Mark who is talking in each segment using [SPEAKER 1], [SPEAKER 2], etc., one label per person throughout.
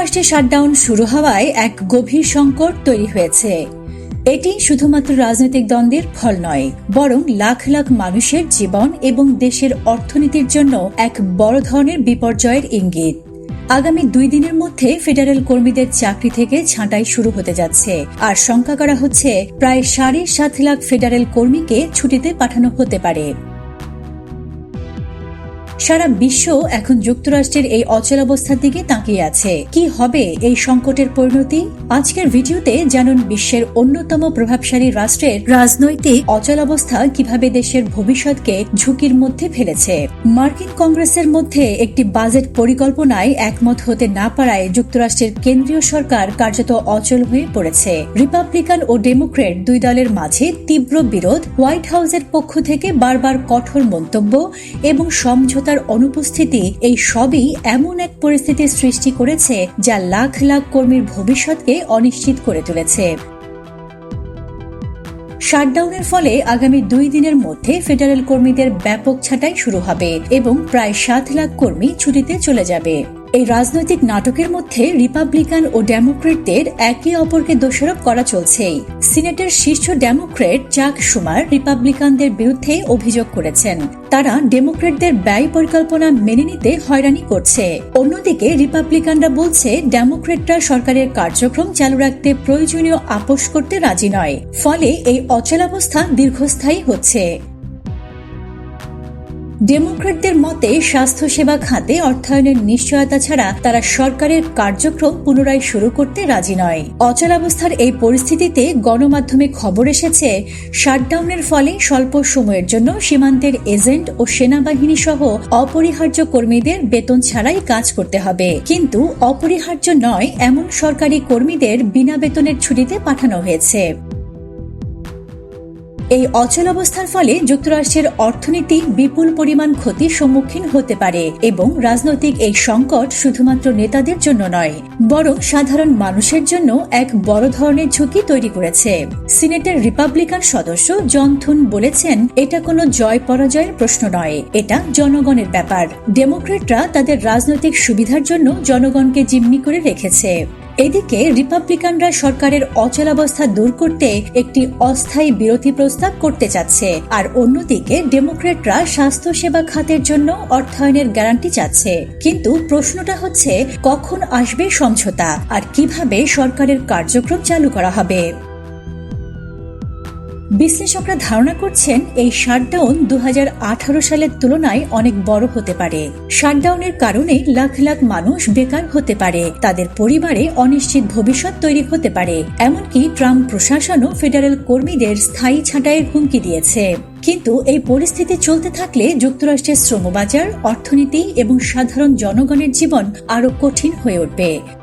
[SPEAKER 1] যুক্তরাষ্ট্রে শাটডাউন শুরু হওয়ায় এক গভীর সংকট তৈরি হয়েছে। এটি শুধুমাত্র রাজনৈতিক দ্বন্দ্বের ফল নয়, বরং লাখ লাখ মানুষের জীবন এবং দেশের অর্থনীতির জন্য এক বড় ধরনের বিপর্যয়ের ইঙ্গিত। আগামী দুই দিনের মধ্যে ফেডারেল কর্মীদের চাকরি থেকে ছাঁটাই শুরু হতে যাচ্ছে, আর শঙ্কা করা হচ্ছে প্রায় সাড়ে সাত লাখ ফেডারেল কর্মীকে ছুটিতে পাঠানো হতে পারে। সারা বিশ্ব এখন যুক্তরাষ্ট্রের এই অচলাবস্থার দিকে তাকিয়ে আছে। কি হবে এই সংকটের পরিণতি? আজকের ভিডিওতে জানুন বিশ্বের অন্যতম প্রভাবশালী রাষ্ট্রের রাজনৈতিক অচলাবস্থা কীভাবে দেশের ভবিষ্যৎকে ঝুঁকির মধ্যে ফেলেছে। মার্কিন কংগ্রেসের মধ্যে একটি বাজেট পরিকল্পনায় একমত হতে না পারায় যুক্তরাষ্ট্রের কেন্দ্রীয় সরকার কার্যত অচল হয়ে পড়েছে। রিপাবলিকান ও ডেমোক্রেট দুই দলের মাঝে তীব্র বিরোধ। হোয়াইট হাউসের পক্ষ থেকে বারবার কঠোর মন্তব্য এবং সমঝোতা তার অনুপস্থিতি এই সবই এমন এক পরিস্থিতির সৃষ্টি করেছে যা লাখ লাখ কর্মীর ভবিষ্যৎকে অনিশ্চিত করে তুলেছে। শাটডাউনের ফলে আগামী দুই দিনের মধ্যে ফেডারেল কর্মীদের ব্যাপক ছাঁটাই শুরু হবে এবং প্রায় সাত লাখ কর্মী ছুটিতে চলে যাবে। এই রাজনৈতিক নাটকের মধ্যে রিপাবলিকান ও ডেমোক্রেটদের একে অপরকে দোষারোপ করা চলছেই সিনেটের শীর্ষ ডেমোক্রেট চাক সুমার রিপাবলিকানদের বিরুদ্ধে অভিযোগ করেছেন। তারা ডেমোক্রেটদের ব্যয় পরিকল্পনা মেনে নিতে হয়রানি করছে। অন্যদিকে রিপাবলিকানরা বলছে, ডেমোক্রেটরা সরকারের কার্যক্রম চালু রাখতে প্রয়োজনীয় আপোষ করতে রাজি নয়। ফলে এই অচলাবস্থা দীর্ঘস্থায়ী হচ্ছে। ডেমোক্রেটদের মতে স্বাস্থ্যসেবা খাতে অর্থায়নের নিশ্চয়তা ছাড়া তারা সরকারের কার্যক্রম পুনরায় শুরু করতে রাজি নয়। অচলাবস্থার এই পরিস্থিতিতে গণমাধ্যমে খবর এসেছে, শাটডাউনের ফলে স্বল্প সময়ের জন্য সীমান্তের এজেন্ট ও সেনাবাহিনী সহ অপরিহার্য কর্মীদের বেতন ছাড়াই কাজ করতে হবে। কিন্তু অপরিহার্য নয়, এমন সরকারি কর্মীদের বিনা বেতনের ছুটিতে পাঠানো হয়েছে। এই অচল অবস্থার ফলে যুক্তরাষ্ট্রের অর্থনীতি বিপুল পরিমাণ ক্ষতির সম্মুখীন হতে পারে এবং রাজনৈতিক এই সংকট শুধুমাত্র নেতাদের জন্য নয়, বরং সাধারণ মানুষের জন্য এক বড় ধরনের ঝুঁকি তৈরি করেছে। সিনেটের রিপাবলিকান সদস্য জন থুন বলেছেন, এটা কোনো জয় পরাজয়ের প্রশ্ন নয়, এটা জনগণের ব্যাপার। ডেমোক্রেটরা তাদের রাজনৈতিক সুবিধার জন্য জনগণকে জিম্মি করে রেখেছে। এদিকে রিপাবলিকানরা সরকারের অচলাবস্থা দূর করতে একটি অস্থায়ী বিরতি প্রস্তাব করতে চাচ্ছে। আর অন্যদিকে ডেমোক্রেটরা স্বাস্থ্যসেবা খাতের জন্য অর্থায়নের গ্যারান্টি চাচ্ছে। কিন্তু প্রশ্নটা হচ্ছে, কখন আসবে সমঝোতা? আর কীভাবে সরকারের কার্যক্রম চালু করা হবে? বিশ্লেষকরা ধারণা করছেন এই শাটডাউন দু হাজার আঠারো সালের তুলনায় অনেক বড় হতে পারে। শাটডাউনের কারণে লাখ লাখ মানুষ বেকার হতে পারে। তাদের পরিবারে অনিশ্চিত ভবিষ্যৎ তৈরি হতে পারে। এমনকি ট্রাম্প প্রশাসনও ফেডারেল কর্মীদের স্থায়ী ছাঁটাইয়ের হুমকি দিয়েছে। কিন্তু এই পরিস্থিতি চলতে থাকলে যুক্তরাষ্ট্রের শ্রমবাজার, অর্থনীতি এবং সাধারণ জনগণের জীবন আরও কঠিন হয়ে উঠবে।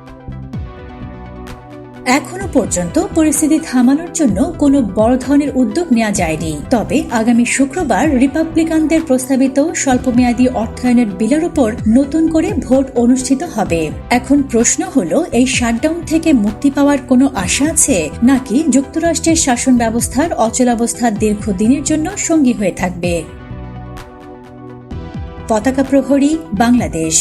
[SPEAKER 1] এখনও পর্যন্ত পরিস্থিতি থামানোর জন্য কোনো বড় ধরনের উদ্যোগ নেওয়া যায়নি। তবে আগামী শুক্রবার রিপাবলিকানদের প্রস্তাবিত স্বল্পমেয়াদী অর্থায়নের বিলের উপর নতুন করে ভোট অনুষ্ঠিত হবে। এখন প্রশ্ন হল, এই শাটডাউন থেকে মুক্তি পাওয়ার কোনো আশা আছে? নাকি যুক্তরাষ্ট্রের শাসন ব্যবস্থার অচলাবস্থা দীর্ঘদিনের জন্য সঙ্গী হয়ে থাকবে? পতাকা প্রহরী, বাংলাদেশ।